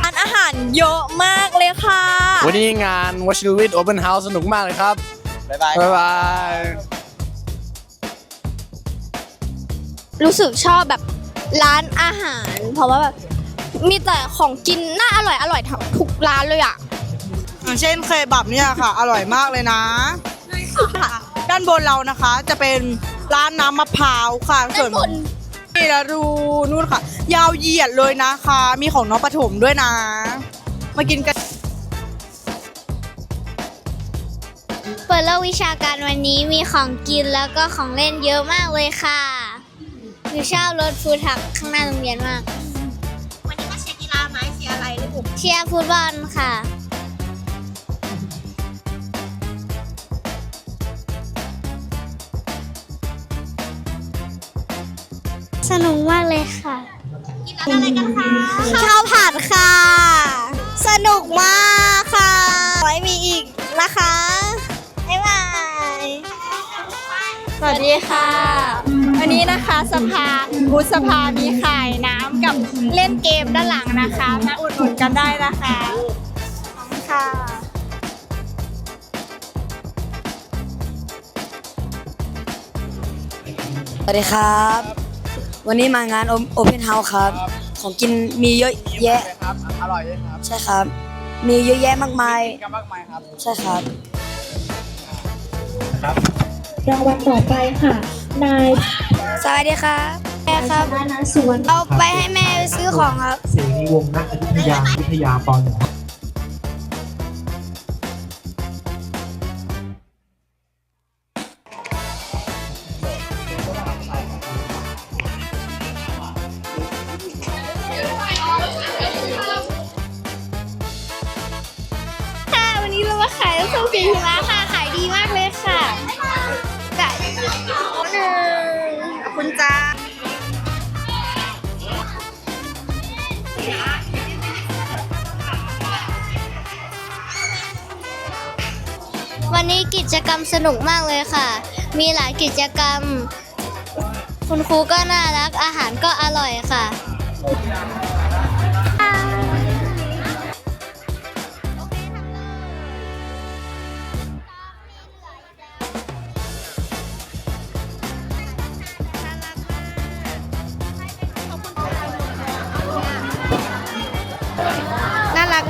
ร้านอาหารเยอะมากเลยค่ะ วันนี้งาน Watch the With Open House สนุกมากเลยครับ บ๊ายบาย บ๊ายบาย รู้สึกชอบแบบร้านอาหาร เพราะว่าแบบมีแต่ของกินน่าอร่อยอร่อยทั้งทุกร้านเลยอะอย่างเช่นเคยบับเนี่ยค่ะ อร่อยมากเลยนะค่ะด้านบนเรานะคะจะเป็นร้านน้ำมะพร้าวค่ะส่วนด้านบนนี่ละรูนู่นค่ะ ยาวเหยียดเลยนะคะ มีของน้องปฐมด้วยนะ มากินกัน เปิดเลิกวิชาการวันนี้มีของกินแล้วก็ของเล่นเยอะมากเลยค่ะหนูชอบรถฟูดทักข้างหน้าโรงเรียนมาก วันนี้มาเชียร์กีฬาไหมเชียร์อะไรลูกเชียร์ฟุตบอลค่ะ สนุกมากเลยค่ะ อะไรกันคะข้าวผัดค่ะ สนุกมากค่ะไว้มีอีกนะคะบ๊ายบายสวัสดีค่ะ วันนี้นะคะสภาบุษภามีขายน้ำกับเล่นเกมด้านหลังนะคะมาอุดหนุนกันได้นะคะขอบคุณค่ะสวัสดีครับ วันนี้มางานโอเพนเฮาส์ครับ ของกินมีเยอะแยะ ครับอร่อยเลยครับใช่ครับ มีเยอะแยะมากมายกันมากมายครับใช่ครับรางวัลต่อไปค่ะ นายสวัสดีครับ แม่ครับธนาสุวรรณเอาไปให้แม่ไปซื้อของครับ เสรีวงศ์นักอยุธยาวิทยาปหนึ่ ขายลูกทรงสีหิมะค่ะ ขายดีมากเลยค่ะไก่หนึ่งขอบคุณจ้าวันนี้กิจกรรมสนุกมากเลยค่ะ มีหลายกิจกรรม คุณครูก็น่ารัก อาหารก็อร่อยค่ะ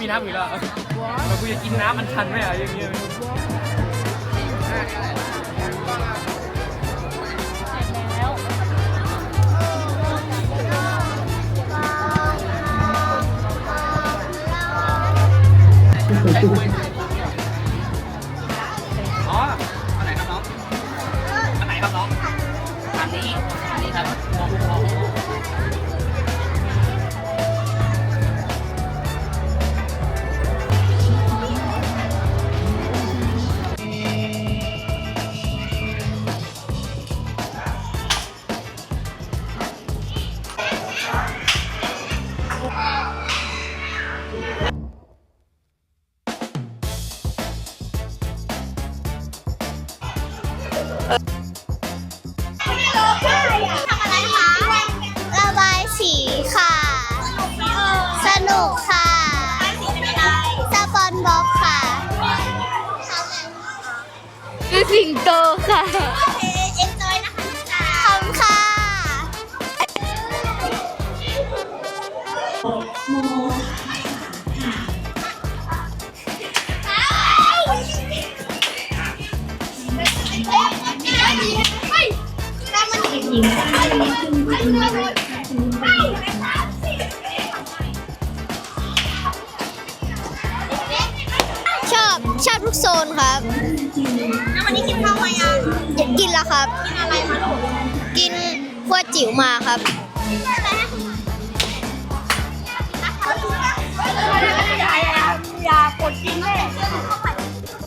มีน้ำอีกแล้วเรากูจะกินน้ำอันชันไหมอะอย่างเงี้ย คือสิง ครับ กินอะไรมาลูกกินพวกจิ๋วมาครับ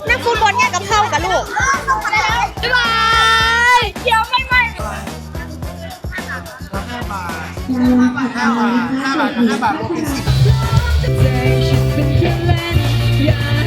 นั่งฟูดบอลเนี่ยกับข้าวกับลูก บ๊ายบายเดี๋ยวไม่ไม่ห้าบาทห้าบาทห้าบาทรวมเป็นสิบใจฉันเ